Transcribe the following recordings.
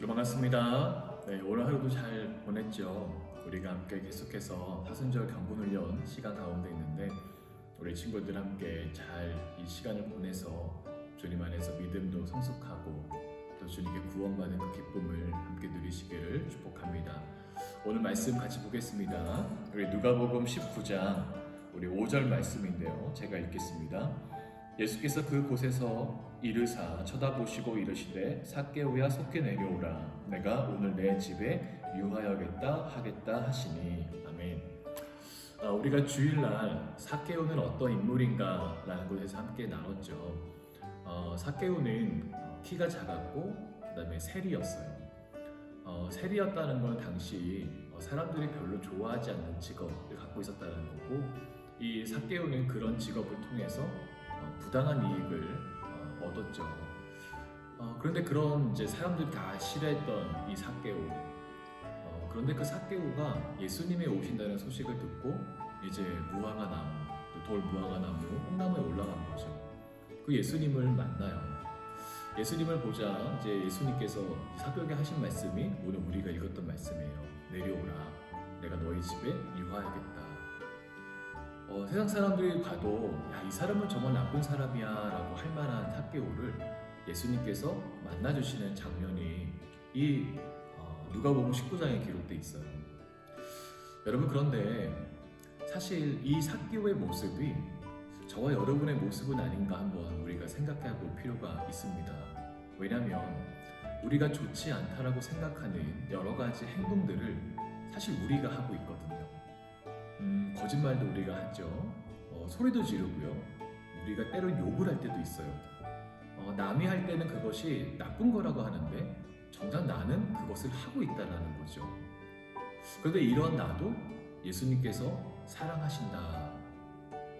네, 반갑습니다. 네, 오늘 하루도 잘 보냈죠. 우리가 함께 계속해서 사순절 경분훈련 시간 가운데 있는데 우리 친구들 함께 잘 이 시간을 보내서 주님 안에서 믿음도 성숙하고 또 주님께 구원받는 그 기쁨을 함께 누리시기를 축복합니다. 오늘 말씀 같이 보겠습니다. 우리 누가복음 19장 우리 5절 말씀인데요. 제가 읽겠습니다. 예수께서 그곳에서 이르사 쳐다보시고 이르시되 삭개오야 속게 내려오라 내가 오늘 내 집에 유하여겠다 하겠다 하시니 아멘. 아, 우리가 주일날 삭개오는 어떤 인물인가 라는 것에서 함께 나눴죠. 어, 삭개오는 키가 작았고 그 다음에 세리였어요. 어, 세리였다는 건 당시 어, 사람들이 별로 좋아하지 않는 직업을 갖고 있었다는 거고 이 삭개오는 그런 직업을 통해서 어, 부당한 이익을 어, 얻었죠. 어, 그런데 그런 이제 사람들이 다 싫어했던 이 삭개오. 어, 그런데 그 삭개오가 예수님이 오신다는 소식을 듣고 이제 무화과 나무, 또돌 무화과 나무, 홍나무에 올라간 거죠. 그 예수님을 만나요. 예수님을 보자 이제 예수님께서 사벽에 하신 말씀이 오늘 우리가 읽었던 말씀이에요. 내려오라. 내가 너희 집에 유하야겠다. 어, 세상 사람들이 봐도 야, 이 사람은 정말 나쁜 사람이야 라고 할 만한 삭개오를 예수님께서 만나주시는 장면이 이 어, 누가복음 19장에 기록돼 있어요. 여러분 그런데 사실 이 삭개오의 모습이 저와 여러분의 모습은 아닌가 한번 우리가 생각해 볼 필요가 있습니다. 왜냐하면 우리가 좋지 않다라고 생각하는 여러 가지 행동들을 사실 우리가 하고 있거든요. 음, 거짓말도 우리가 하죠. 어, 소리도 지르고요. 우리가 때론 욕을 할 때도 있어요. 어, 남이 할 때는 그것이 나쁜 거라고 하는데 정작 나는 그것을 하고 있다는 거죠. 그런데 이런 나도 예수님께서 사랑하신다.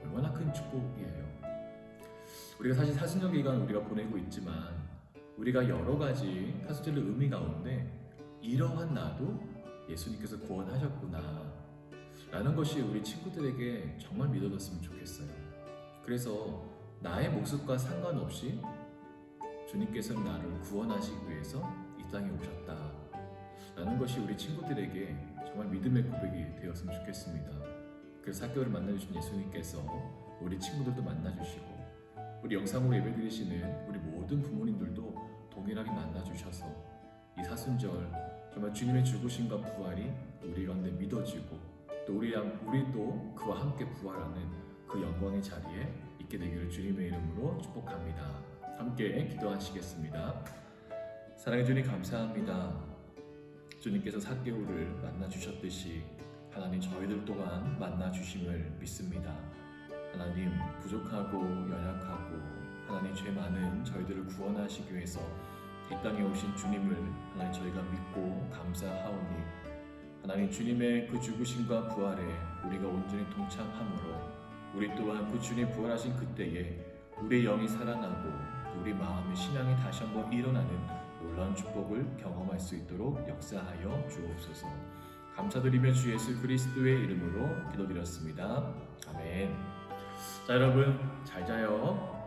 얼마나 큰 축복이에요. 우리가 사실 사순절 기간 우리가 보내고 있지만 우리가 여러 가지 사순절의 의미 가운데 이러한 나도 예수님께서 구원하셨구나 라는 것이 우리 친구들에게 정말 믿어졌으면 좋겠어요. 그래서 나의 모습과 상관없이 주님께서는 나를 구원하시기 위해서 이 땅에 오셨다. 라는 것이 우리 친구들에게 정말 믿음의 고백이 되었으면 좋겠습니다. 그래서 학교를 만나주신 예수님께서 우리 친구들도 만나주시고 우리 영상으로 예배드리시는 우리 모든 부모님들도 동일하게 만나주셔서 이 사순절 정말 주님의 죽으심과 부활이 우리 가운데 믿어지고 또 우리 우리 도 그와 함께 부활하는 그 영광의 자리에 있게 되기를 주님의 이름으로 축복합니다. 함께 기도하시겠습니다. 사랑해 주님 감사합니다. 주님께서 사개오를 만나 주셨듯이 하나님 저희들 또한 만나 주심을 믿습니다. 하나님 부족하고 연약하고 하나님 죄 많은 저희들을 구원하시기 위해서 이 땅에 오신 주님을 하나님 저희가 믿고 감사하오니 하나님 주님의 그 죽으심과 부활에 우리가 온전히 동참함으로 우리 또한 그 주님 부활하신 그때에 우리의 영이 살아나고 우리 마음의 신앙이 다시 한번 일어나는 놀라운 축복을 경험할 수 있도록 역사하여 주옵소서. 감사드리며 주 예수 그리스도의 이름으로 기도드렸습니다. 아멘. 자 여러분 잘 자요.